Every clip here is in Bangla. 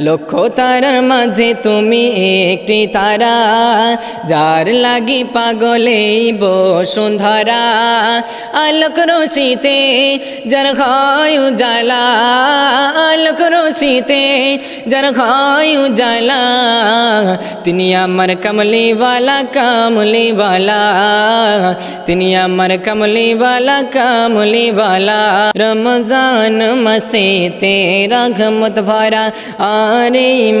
লক্ষ তারার মাঝে তুমি একটি তারা, যার লাগি পাগলেই বসুন্ধরা। আলোক রশিতে যার হয় উজালা আলোক রশিতে যার হয় উজালা তিনি আমার কমলিওয়ালা কমলিওয়ালা। তিনি আমার কমলিওয়ালা কমলিওয়ালা। রমজান মাসেতে রঘমত ভরা আর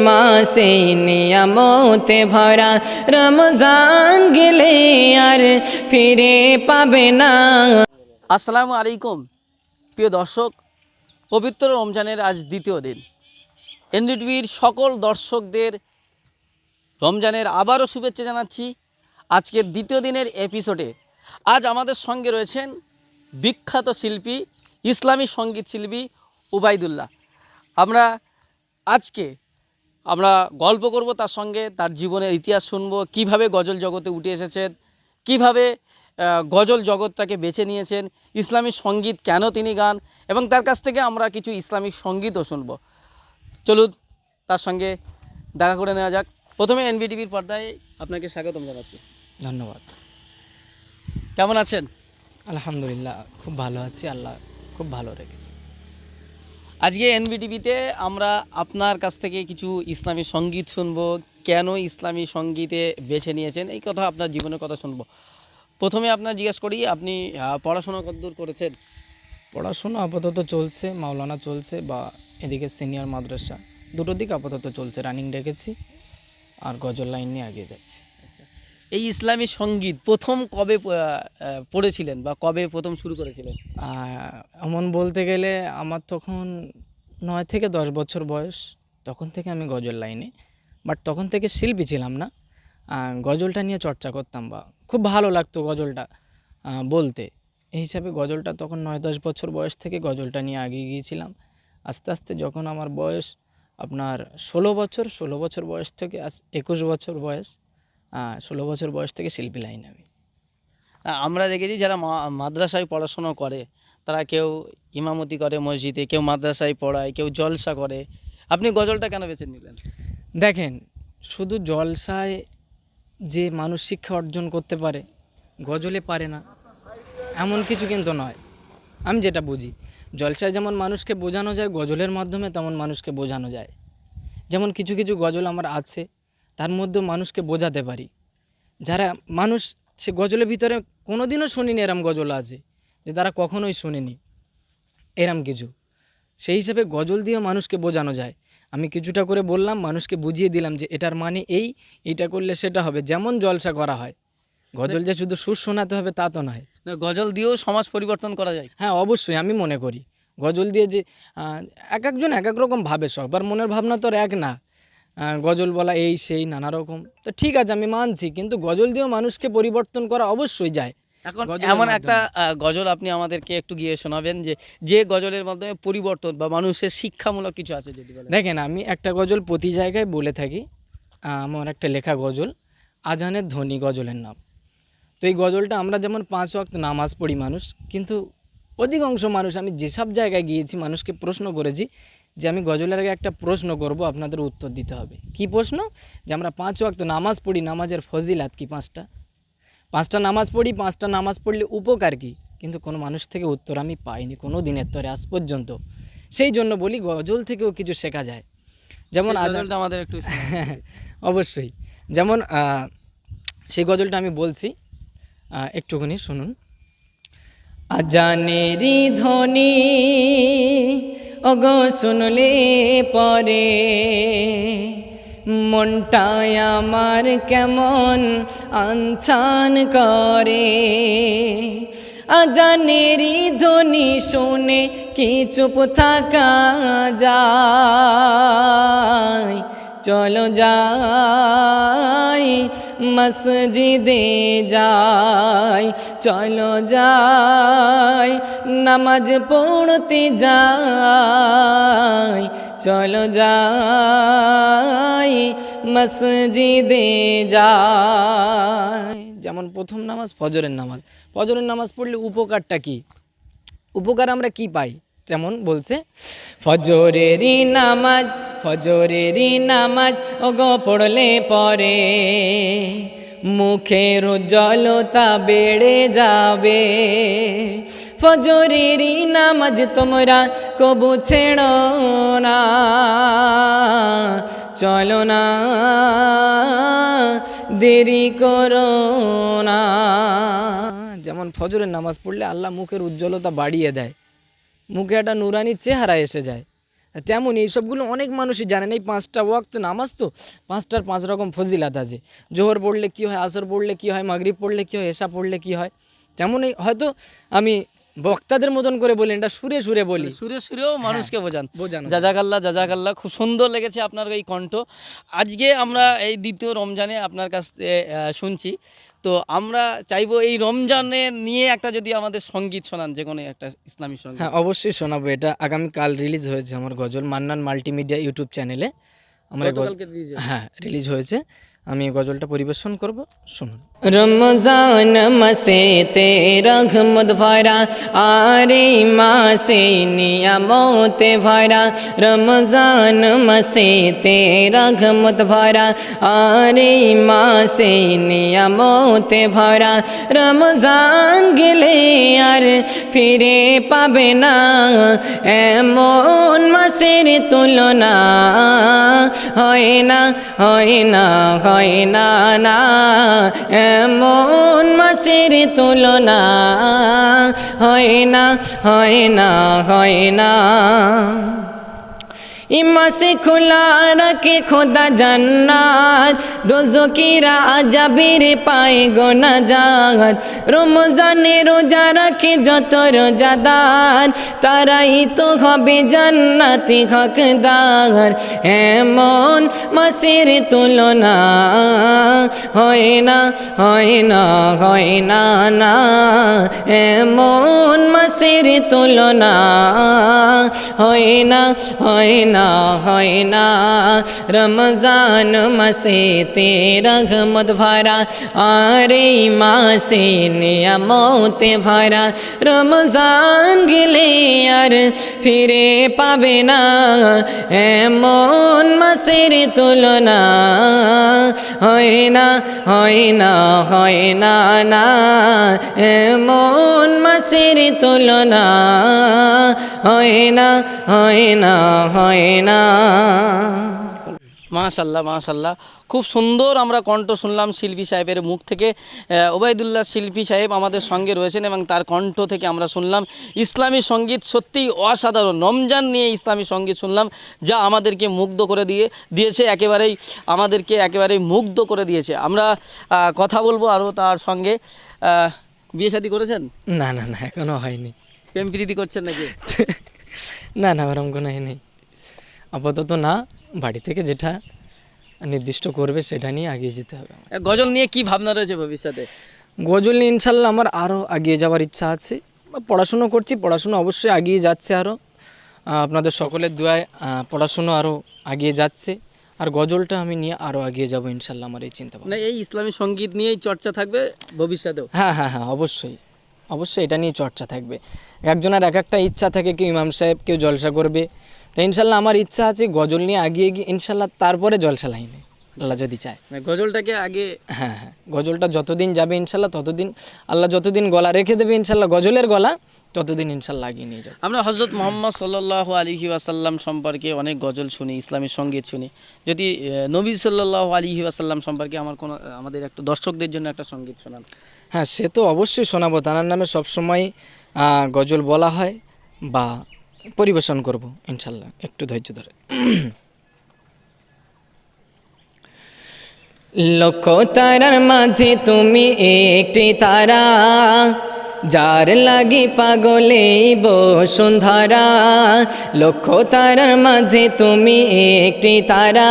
মাসে নিয়ামতে ভরা রমজান গেলে আর ফিরে পাবে না। আসসালামু আলাইকুম, প্রিয় দর্শক, পবিত্র রমজানের আজ দ্বিতীয় দিন। এনডিটিভির সকল দর্শকদের রমজানের আবারও শুভেচ্ছা জানাচ্ছি। আজকের দ্বিতীয় দিনের এপিসোডে আজ আমাদের সঙ্গে রয়েছেন বিখ্যাত শিল্পী, ইসলামী সংগীত শিল্পী উবাইদুল্লাহ আমরা আজকে আমরা গল্প করব তার সঙ্গে তার জীবনের ইতিহাস শুনব কীভাবে গজল জগতে উঠে এসেছেন কীভাবে গজল জগৎটাকে বেছে নিয়েছেন ইসলামী সংগীত কেন তিনি গান এবং তার কাছ থেকে আমরা কিছু ইসলামিক সঙ্গীতও শুনব। চলুন তার সঙ্গে দেখা করে নেওয়া যাক। প্রথমে এনবিটিভির পর্দায় আপনাকে স্বাগতম জানাচ্ছি। ধন্যবাদ। কেমন আছেন? আলহামদুলিল্লাহ খুব ভালো আছি আল্লাহ খুব ভালো রেখেছে। আজকে এনবিটিভিতে আমরা আপনার কাছ থেকে কিছু ইসলামী সংগীত শুনব। কেন ইসলামী সঙ্গীতে বেছে নিয়েছেন? এই কথা আপনার জীবনের কথা শুনব। প্রথমে আপনার জিজ্ঞেস করি, আপনি পড়াশোনা কতদূর করেছেন? পড়াশোনা আপাতত চলছে, মাওলানা চলছে বা এদিকে সিনিয়র মাদ্রাসা। দুটো দিক আপাতত চলছে, রানিং রেখেছি আর গজল লাইন নিয়ে এগিয়ে যাচ্ছি। এই ইসলামী সংগীত প্রথম কবে পড়েছিলেন বা কবে প্রথম শুরু করেছিলেন? এমন বলতে গেলে আমার তখন নয় থেকে দশ বছর বয়স। তখন থেকে আমি গজল লাইনে, বাট তখন থেকে শিল্পী ছিলাম না। গজলটা নিয়ে চর্চা করতাম বা খুব ভালো লাগতো গজলটা বলতে। এই হিসাবে গজলটা তখন নয় দশ বছর বয়স থেকে গজলটা নিয়ে এগিয়ে গিয়েছিলাম। আস্তে আস্তে যখন আমার বয়স আপনার ষোলো বছর ষোলো বছর বয়স থেকে আস, একুশ বছর বয়স ষোলো বছর বয়স থেকে শিল্পী লাইনে আমি। আমরা দেখেছি যারা মাদ্রাসায় পড়াশুনো করে, তারা কেউ ইমামতি করে মসজিদে, কেউ মাদ্রাসায় পড়ায়, কেউ জলসা করে। আপনি গজলটা কেন বেছে নিলেন? দেখেন, শুধু জলসায় যে মানুষ শিক্ষা অর্জন করতে পারে, গজলে পারে না, এমন কিছু কিন্তু নয়। আমি যেটা বুঝি, জলসায় যেমন মানুষকে বোঝানো যায়, গজলের মাধ্যমে তেমন মানুষকে বোঝানো যায়। যেমন কিছু কিছু গজল আমার আছে তার মধ্যেও মানুষকে বোঝাতে পারি। যারা মানুষ সে গজলের ভিতরে কোনোদিনও শুনিনি এরম গজল আছে যে তারা কখনোই শুনেনি। এরম কিছু। সেই হিসাবে গজল দিয়ে মানুষকে বোঝানো যায়। আমি কিছুটা করে বললাম মানুষকে বুঝিয়ে দিলাম যে এটার মানে এই এটা করলে সেটা হবে। যেমন জলসা করা হয়। গজল যে শুধু সুর শোনাতে হবে তা তো নয়। গজল দিয়েও সমাজ পরিবর্তন করা যায়। হ্যাঁ অবশ্যই আমি মনে করি। গজল দিয়ে যে এক একজন এক এক রকম ভাবে সবার মনের ভাবনা তো আর এক না। গজল বলা এই সেই নানা রকম। তো ঠিক আছে আমি মানছি কিন্তু গজল দিয়েও মানুষকে পরিবর্তন করা অবশ্যই যায়। এখন এমন একটা গজল আপনি আমাদেরকে একটু গিয়ে শোনাবেন যে যে গজলের মাধ্যমে পরিবর্তন বা মানুষের শিক্ষামূলক কিছু আছে যদি দেখেন আমি একটা গজল প্রতি জায়গায় বলে থাকি আমার একটা লেখা গজল আজানের ধ্বনি গজলের নাম। তো এই গজলটা আমরা যেমন পাঁচ ওয়াক্ত নামাজ পড়ি মানুষ কিন্তু অধিকাংশ মানুষ আমি যেসব জায়গায় গিয়েছি মানুষকে প্রশ্ন করেছি যে আমি গজলের আগে একটা প্রশ্ন করব আপনাদের উত্তর দিতে হবে। কি প্রশ্ন? যে আমরা পাঁচ ওয়াক্ত নামাজ পড়ি নামাজের ফজিলাত কি পাঁচটা? পাঁচটা নামাজ পড়ি পাঁচটা নামাজ পড়লে উপকার কি? কিন্তু কোনো মানুষ থেকে উত্তর আমি পাইনি কোনো দিনের তরে আজ পর্যন্ত। সেই জন্য বলি গজল থেকেও কিছু শেখা যায়। যেমন সেই আজান গজলটা আমাদের একটু অবশ্যই। যেমন সেই গজলটা আমি বলছি একটুখানি শুনুন। আজানেরি ধ্বনি অগো শুনলে পরে মনটায় আমার কেমন আনছান করে। আজানেরি ধ্বনি শুনে কি চুপ থাকা যায়? চলো যাই, মসজিদে যাই, চলো যাই, নামাজ পড়তে যাই, চলো যাই, মসজিদে যাই। যেমন প্রথম নামাজ, ফজরের নামাজ। ফজরের নামাজ পড়লে উপকারটা কি? উপকার আমরা কি পাই? যেমন বলছে, ফজরেরই নামাজ ফজরেরই নামাজ, ওগো পড়লে পরে মুখের উজ্জ্বলতা বেড়ে যাবে। ফজরেরই নামাজ তোমরা কবু ছেড়ো না, চলো না, দেরি করো না। যেমন ফজরের নামাজ পড়লে আল্লাহ মুখের উজ্জ্বলতা বাড়িয়ে দেয়। মুখে একটা নুরানি চেহারা এসে যায়। তেমন এইসবগুলো অনেক মানুষই জানেন এই পাঁচটা ওয়াক্ত নামাজ তো পাঁচটার পাঁচ রকম ফজিলাত আছে। জোহর পড়লে কী হয় আসর পড়লে কী হয় মাগরিব পড়লে কী হয় এসা পড়লে কী হয় তেমনই হয়তো আমি বক্তাদের মতন করে বলি এটা সুরে সুরে বলি। সুরে সুরেও মানুষকে বোঝান। বোঝানো জাজাকাল্লা জাজাকাল্লা খুব সুন্দর লেগেছে আপনার এই কণ্ঠ। আজকে আমরা এই দ্বিতীয় রমজানে আপনার কাছ থেকে শুনছি তো আমরা চাইব এই রমজানে নিয়ে একটা যদি আমাদের সংগীত শোনান যে কোনো একটা ইসলামী সংগীত। হ্যাঁ অবশ্যই শোনাবো। এটা আগামীকাল রিলিজ হয়েছে আমার গজল মান্নান মাল্টিমিডিয়া ইউটিউব চ্যানেলে। আমার। হ্যাঁ রিলিজ হয়েছে। আমি গজলটা পরিবেশন করব, শুনুন। রমজান মাসে তে রহমত ভরা, আরে মাসে নিয়ামতে ভরা। রমজান মাসে তে রহমত ভরা, আরে মাসে নিয়ামতে ভরা। রমজান গেলে আর ফিরে পাবে না, এমন মাসের তুলনা। হয় না হয় না হয় না না। এমন মাসের তুলনা হয় না হয় না হয় না। ইমাসে খোলা রাখে খোদা জান্নাত। দোজকিরা আজাবির পায় গোনা জাত রমজানে রোজা রাখে যত রোজাদার, তারাই তো হবে জান্নাতি হকদার। এমন মাসের তুলনা হয় না হয় না হয় না না। এমন মাসের তুলনা হয় না হয় না হয় না। রমজান মাসে তে রহমত ভরা, আরে মাসে নিয়ামতে ভরা। রমজান গেলে আর ফিরে পাবে না, এমন মাসের তুলনা। হয় না হয় না হয় না না, এমন মাসের তুলনা। হয় না হয় না, হয় না। মাশাল্লাহ মাশাল্লাহ। খুব সুন্দর আমরা কণ্ঠ শুনলাম শিল্পী সাহেবের মুখ থেকে। ওবায়দুল্লাহ শিল্পী সাহেব আমাদের সঙ্গে রয়েছেন এবং তার কণ্ঠ থেকে আমরা শুনলাম ইসলামী সংগীত সত্যিই অসাধারণ। রমজান নিয়ে ইসলামী সংগীত শুনলাম যা আমাদেরকে মুগ্ধ করে দিয়ে দিয়েছে একেবারেই আমাদেরকে একেবারেই মুগ্ধ করে দিয়েছে। আমরা কথা বলব আরও তার সঙ্গে। বিয়ে শাদী করেছেন? না না না এখনও হয়নি। প্রেম প্রীতি করছেন নাকি? না না ওরকম কোনো নেই। আপাতত না বাড়ি থেকে যেটা নির্দিষ্ট করবে সেটা নিয়ে এগিয়ে যেতে হবে গজল নিয়ে কি ভাবনা রয়েছে ভবিষ্যতে? গজল নিয়ে ইনশাল্লাহ আমার আরও এগিয়ে যাওয়ার ইচ্ছা আছে। বা পড়াশুনো করছি পড়াশুনো অবশ্যই এগিয়ে যাচ্ছে আরও আপনাদের সকলের দোয়ায় পড়াশুনো আরও এগিয়ে যাচ্ছে। আর গজলটা আমি নিয়ে আরও এগিয়ে যাব ইনশাল্লাহ আমার এই চিন্তা ভাবনা। মানে এই ইসলামী সংগীত নিয়েই চর্চা থাকবে ভবিষ্যতেও? হ্যাঁ হ্যাঁ হ্যাঁ অবশ্যই। অবশ্যই এটা নিয়ে চর্চা থাকবে। একজনের এক একটা ইচ্ছা থাকে কেউ ইমাম সাহেব কেউ জলসা করবে তো ইনশাল্লাহ আমার ইচ্ছা আছে গজল নিয়ে এগিয়ে গিয়ে ইনশাল্লাহ তারপরে জলসা লাইনে আল্লাহ যদি চায়। মানে গজলটাকে আগে হ্যাঁ হ্যাঁ গজলটা যতদিন যাবে ইনশাল্লাহ ততদিন আল্লাহ যতদিন গলা রেখে দেবে ইনশাল্লাহ গজলের গলা ততদিন ইনশাল্লাহ আগিয়ে নিয়ে যাবে। আমরা হজরত মোহাম্মদ সাল্লাহ আলিহি ওয়াসাল্লাম সম্পর্কে অনেক গজল শুনি ইসলামী সংগীত শুনি। যদি নবী সাল্লাহ আলিহি ওয়াসাল্লাম সম্পর্কে আমার কোনো আমাদের একটা দর্শকদের জন্য একটা সংগীত শোনান। হ্যাঁ সে তো অবশ্যই শোনাবো তার নামে সবসময় গজল বলা হয় বা পরিবেশন করব ইনশাল্লাহ একটু ধৈর্য ধরে। লক্ষ তারার মাঝে তুমি একটি তারা। যার লাগি পাগলে বসুন্ধরা লক্ষ তারার মাঝে তুমি একটি তারা।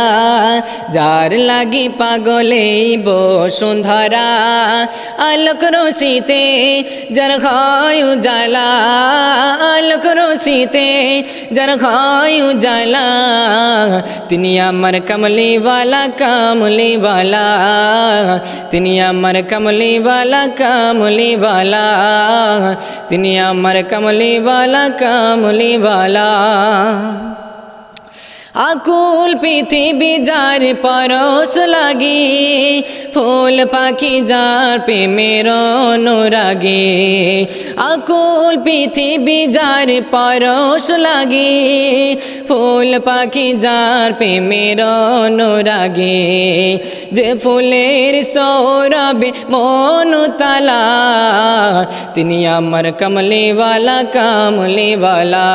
যার লাগি পাগলে বসুন্ধরা আলোক রশিতে যার হয় উজালা আলোক রশিতে যার হয় উজালা তিনি আমার কমলিওয়ালা কমলিওয়ালা। তিনি আমার কমলিওয়ালা কমলিওয়ালা। তিনি আমার কমলিওয়ালা কমলিওয়ালা। আকুল পৃথিবী যার পরশ লাগি, ফুল পাখি যার প্রেমের অনুরাগে। আকুল পৃথিবী যার পরশ লাগি, ফুল পাখি যার প্রেমের অনুরাগে। যে ফুলের সৌরভে মনুতালা তিনি আমার কমলিওয়ালা কমলিওয়ালা।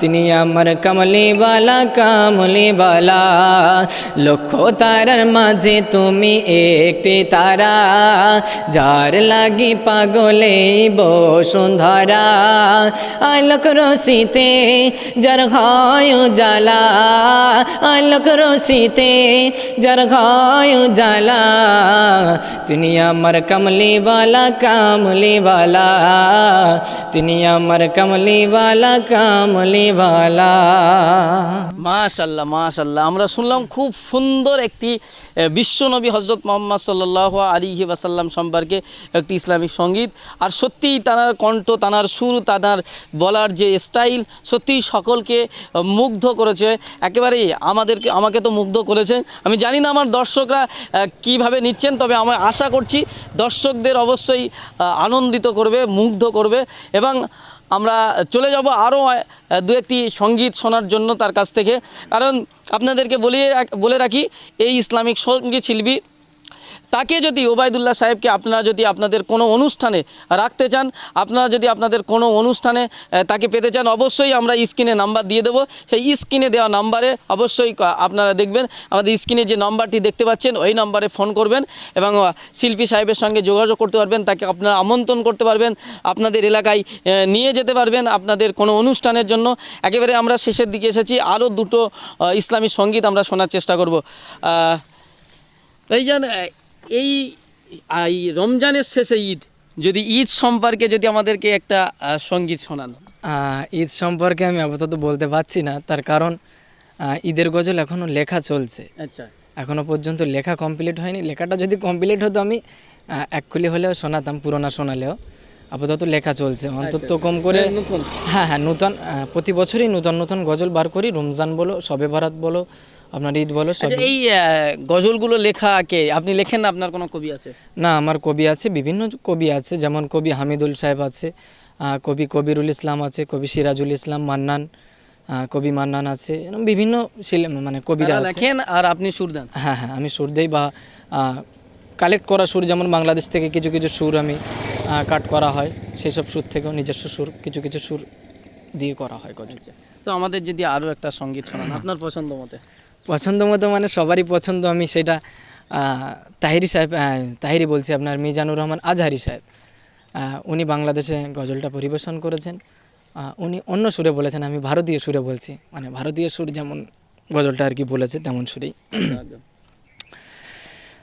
তিনি আমার কমলিওয়ালা কমলিওয়ালা লক্ষ তারার মাঝে তুমি একটি তারা। যার লাগি পাগলে বসুন্ধরা। আলোক রশিতে যার হয় জ্বালা। আলোক রশিতে যার হয় জ্বালা। তিনি আমার কমলিওয়ালা কামলিওয়ালা তিনি আমার কমলিওয়ালা কামলিওয়ালা মাশাল্লাহ মাশাল্লাহ আমরা শুনলাম খুব সুন্দর একটি বিশ্বনবী হজরত মোহাম্মদ সাল্লাহ আলী ওয়াসাল্লাম সম্পর্কে একটি ইসলামিক সংগীত। আর সত্যিই তানার কণ্ঠ, তানার সুর, তানার বলার যে স্টাইল, সত্যিই সকলকে মুগ্ধ করেছে। একেবারেই আমাদেরকে, আমাকে তো মুগ্ধ করেছে। আমি জানি না আমার দর্শকরা কীভাবে নিচ্ছেন, তবে আমি আশা করছি দর্শকদের অবশ্যই আনন্দিত করবে, মুগ্ধ করবে। এবং আমরা চলে যাব আরও দু একটি সংগীত শোনার জন্য তার কাছ থেকে। কারণ আপনাদেরকে বলিয়ে বলে রাখি, এই ইসলামিক সংগীত শিল্পী তাকে যদি ওবায়দুল্লাহ সাহেবকে আপনারা যদি আপনাদের কোনো অনুষ্ঠানে রাখতে চান আপনারা যদি আপনাদের কোনো অনুষ্ঠানে তাকে পেতে চান অবশ্যই আমরা স্ক্রিনে নাম্বার দিয়ে দেবো। সেই স্ক্রিনে দেওয়া নাম্বারে অবশ্যই আপনারা দেখবেন আমাদের স্ক্রিনে যে নাম্বারটি দেখতে পাচ্ছেন ওই নাম্বারে ফোন করবেন এবং শিল্পী সাহেবের সঙ্গে যোগাযোগ করতে পারবেন তাকে আপনারা আমন্ত্রণ করতে পারবেন আপনাদের এলাকায় নিয়ে যেতে পারবেন আপনাদের কোনো অনুষ্ঠানের জন্য। একেবারে আমরা শেষের দিকে এসেছি আরও দুটো ইসলামী সংগীত আমরা শোনার চেষ্টা করব। আহ, ভাইজান এই এই রমজানের শেষে ঈদ যদি ঈদ সম্পর্কে যদি আমাদেরকে একটা সংগীত শোনান। ঈদ সম্পর্কে আমি আপাতত বলতে পারছি না তার কারণ ঈদের গজল এখনও লেখা চলছে। আচ্ছা। এখনও পর্যন্ত লেখা কমপ্লিট হয়নি। লেখাটা যদি কমপ্লিট হতো আমি আহ, এক খুলি হলেও শোনাতাম পুরোনা শোনালেও। আপাতত লেখা চলছে। অন্তত কম করে নতুন। হ্যাঁ হ্যাঁ নূতন প্রতি বছরই নূতন নূতন গজল বার করি। রমজান বলো শবে ভারত বলো আপনার ঈদ বলো সব আচ্ছা এই গজলগুলো লেখা কে? আপনি লেখেন না আপনার কোনো কবি আছে? না আমার কবি আছে বিভিন্ন কবি আছে যেমন কবি হামিদুল সাহেব আছে কবি কবিরুল ইসলাম আছে কবি সিরাজুল ইসলাম মান্নান কবি মান্নান আছে এরকম বিভিন্ন মানে কবিরা লেখেন আর আপনি সুর দেন। হ্যাঁ হ্যাঁ আমি সুর দেই বা কালেক্ট করা সুর যেমন বাংলাদেশ থেকে কিছু কিছু সুর আমি কাট করা হয় সেই সব সুর থেকেও নিজস্ব সুর কিছু কিছু সুর দিয়ে করা হয় গজল। তো আমাদের যদি আরও একটা সংগীত শোনান আপনার পছন্দ মতে। পছন্দ মতো মানে সবারই পছন্দ, আমি সেটা তাহিরি সাহেব তাহিরি বলছি আপনার, মিজানুর রহমান আজহারি সাহেব। উনি বাংলাদেশে গজলটা পরিবেশন করেছেন। উনি অন্য সুরে বলেছেন, আমি ভারতীয় সুরে বলছি। মানে ভারতীয় সুর যেমন গজলটা আর কি বলেছে, তেমন সুরেই।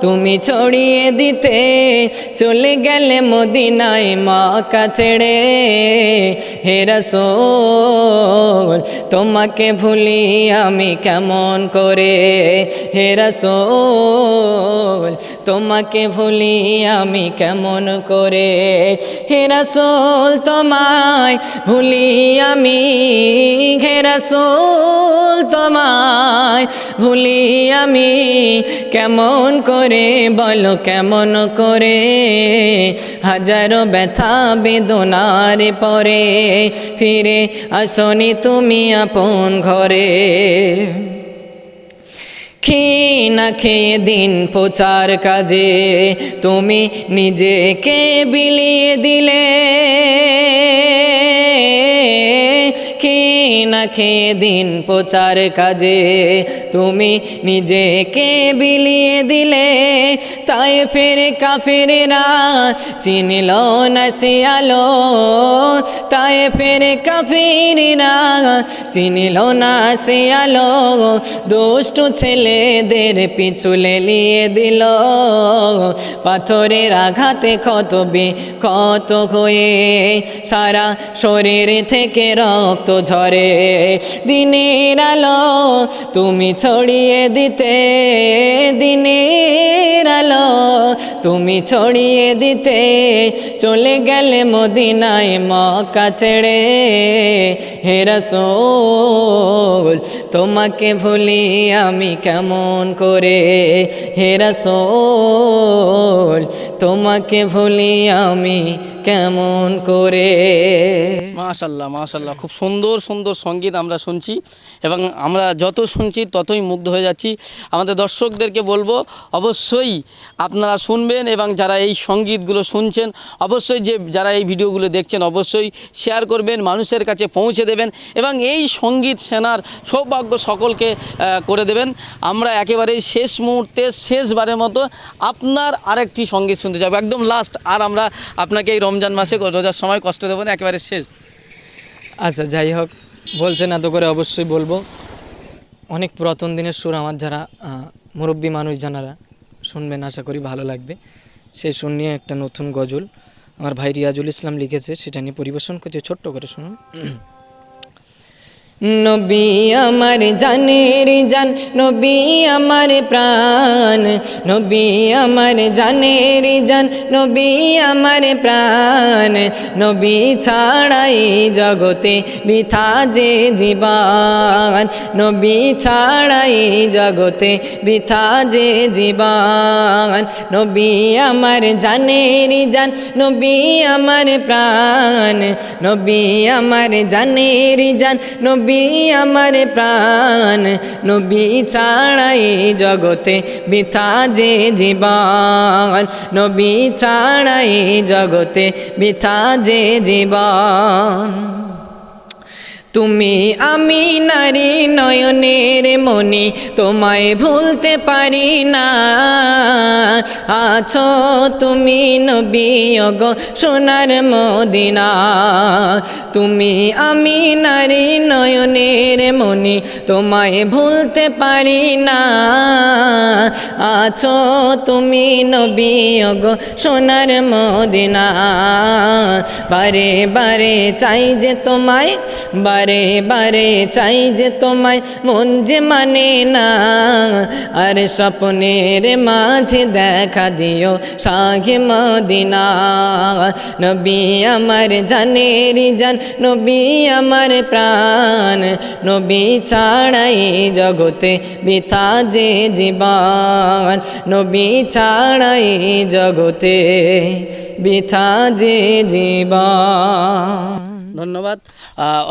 তুমি ছড়িয়ে দিতে চলে গেলে মদিনায় মাকা ছেড়ে। হে রসোল, তোমাকে ভুলি আমি কেমন করে? হে রসোল, তোমাকে ভুলি আমি কেমন করে? হে রসোল, তোমায় ভুলি আমি। হে রসোল, তোমায় ভুলি আমি কেমন করে? বলো কেমন করে? হাজারো ব্যথা বেদনার পরে ফিরে আসনি তুমি আপন ঘরে। খেয়ে না খেয়ে দিন প্রচার কাজে, তুমি নিজেকে বিলিয়ে দিলে। না খেয়ে দিন প্রচার কাজে। তুমি নিজেকে বিলিয়ে দিলে, তাই ফের কাফেরেরা চিনল না আলো। তাই ফের কাফেরেরা চিনল না আলো। দুষ্ট ছেলেদের পিছুলে লিয়ে দিল। পাথরের আঘাতে ক্ষত বে ক্ষত হয়ে সারা শরীর থেকে রক্ত ঝরে দিনের আলো তুমি ছড়িয়ে দিতে, দিনের আলো তুমি ছড়িয়ে দিতে। চলে গেলে মদিনায় মক্কা ছেড়ে, হে রসোল, তোমাকে ভুলি আমি কেমন করে? হে রসোল, তোমাকে ভুলি আমি কেমন করে? মাশাল্লাহ মাশাল্লাহ খুব সুন্দর সুন্দর সংগীত আমরা শুনছি এবং আমরা যত শুনছি ততই মুগ্ধ হয়ে যাচ্ছি। আমাদের দর্শকদেরকে বলব, অবশ্যই আপনারা শুনবেন এবং যারা এই সঙ্গীতগুলো শুনছেন, অবশ্যই যে যারা এই ভিডিওগুলো দেখছেন, অবশ্যই শেয়ার করবেন, মানুষের কাছে পৌঁছে দেবেন এবং এই সংগীত সেনার সৌভাগ্য সকলকে করে দেবেন। আমরা একেবারেই শেষ মুহূর্তে, শেষবারের মতো আপনার আরেকটি সংগীত শুনতে যাব। একদম লাস্ট আর আমরা আপনাকে এই রমজান মাসে রোজার সময় কষ্ট দেবো না, একেবারে শেষ। আচ্ছা যাই হোক, বলছেন এত করে অবশ্যই বলব। অনেক পুরাতন দিনের সুর আমার যারা মুরব্বী মানুষ জানারা শুনবেন, আশা করি ভালো লাগবে। সেই সুর নিয়ে একটা নতুন গজল। আমার ভাই রিয়াজুল ইসলাম লিখেছে, সেটা নিয়ে পরিবেশন করছে, ছোট্ট করে শুনুন। নবী আমার জানের জান, নবী আমার প্রাণ, নবী আমার জানের জান, নবী আমার প্রাণ, নবী ছাড়াই জগতে বিথা যে জীবান, নবী ছাড়াই জগতে বিথা যে জীবান, নবী আমার জানের জান, নবী আমার প্রাণ, নবী আমার জানের জান, নবী আমার প্রাণ নবী ছাড়াই জগতে বিথা যে জীবন। নবী ছাড়াই জগতে বিথা যে জীবন। তুমি আমি নারী নয়নের মনি তোমায় ভুলতে পারি না। আছো তুমি নবী গো সোনার মদিনা। তুমি আমি নারী নয়নের মনি তোমায় ভুলতে পারি না। আছো তুমি নবী গো সোনার মদিনা। বারে বারে চাই যে তোমায়, বারে বারে বারে চাই যে তোমায় মন যে মানে না। আর স্বপ্নের মাঝে দেখা দিও শাহে মদিনা। নবী আমার জানের জান, নবী আমার প্রাণ। নবী ছাড়াই জগতে বিথা যে জীবন। নবী ছাড়াই জগতে বিথা যে জীবন। ধন্যবাদ।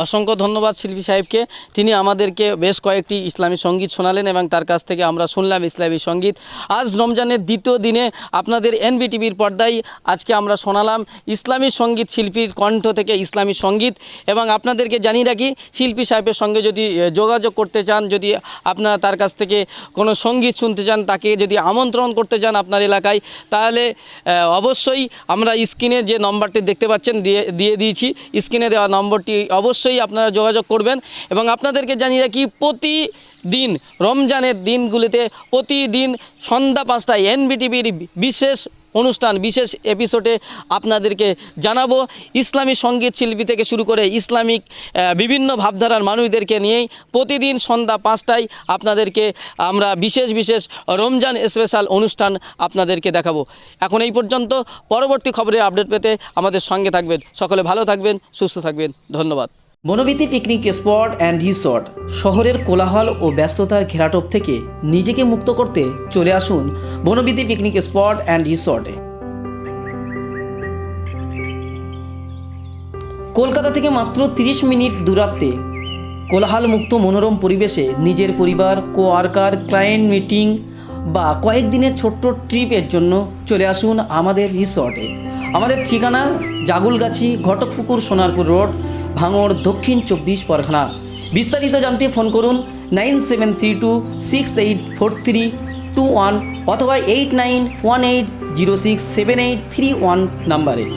অসংখ্য ধন্যবাদ শিল্পী সাহেবকে। তিনি আমাদেরকে বেশ কয়েকটি ইসলামী সংগীত শোনালেন এবং তার কাছ থেকে আমরা শুনলাম ইসলামী সংগীত। আজ রমজানের দ্বিতীয় দিনে আপনাদের এনবিটিভির পর্দায় আজকে আমরা শোনালাম ইসলামী সংগীত শিল্পীর কণ্ঠ থেকে ইসলামী সংগীত এবং আপনাদেরকে জানিয়ে রাখি, শিল্পী সাহেবের সঙ্গে যদি যোগাযোগ করতে চান, যদি আপনারা তার কাছ থেকে কোনো সংগীত শুনতে চান, তাকে যদি আমন্ত্রণ করতে চান আপনার এলাকায়, তাহলে অবশ্যই আমরা স্ক্রিনে যে নম্বরটি দেখতে পাচ্ছেন, দিয়ে দিয়ে দিয়েছি। স্ক্রিনে দেওয়া নম্বরটি অবশ্যই আপনারা যোগাযোগ করবেন এবং আপনাদেরকে জানিয়ে রাখি, প্রতিদিন রমজানের দিনগুলিতে, প্রতিদিন সন্ধ্যা পাঁচটায় এনবিটিভির বিশেষ অনুষ্ঠান, বিশেষ এপিসোডে আপনাদেরকে জানাব। ইসলামী সংগীত শিল্পী থেকে শুরু করে ইসলামিক বিভিন্ন ভাবধারার মানুষদেরকে নিয়েই প্রতিদিন সন্ধ্যা পাঁচটায় আপনাদেরকে আমরা বিশেষ বিশেষ রমজান স্পেশাল অনুষ্ঠান আপনাদেরকে দেখাবো। এখন এই পর্যন্ত, পরবর্তী খবরের আপডেট পেতে আমাদের সঙ্গে থাকবেন। সকলে ভালো থাকবেন, সুস্থ থাকবেন। ধন্যবাদ। Banabithi picnic spot and resort শহরের কোলাহল ও ব্যস্ততার ঘেরাটোপ থেকে নিজেকে মুক্ত করতে চলে আসুন বনবিতি পিকনিক স্পট অ্যান্ড রিসর্টে কলকাতা থেকে মাত্র 30 মিনিট দূরত্বে কোলাহলমুক্ত মনোরম পরিবেশে নিজের পরিবার কোয়ার্কার ক্লায়েন্ট মিটিং বা কয়েকদিনের ছোট্ট ট্রিপের জন্য চলে আসুন আমাদের রিসর্টে আমাদের ঠিকানা জাগুলগাছি, ঘটকপুকুর, সোনারপুর রোড ভাঙড় দক্ষিণ চব্বিশ পরগনা। বিস্তারিত জানতে ফোন করুন nine seven three two six eight four three two one অথবা eight nine one eight zero six seven eight three one নাম্বারে।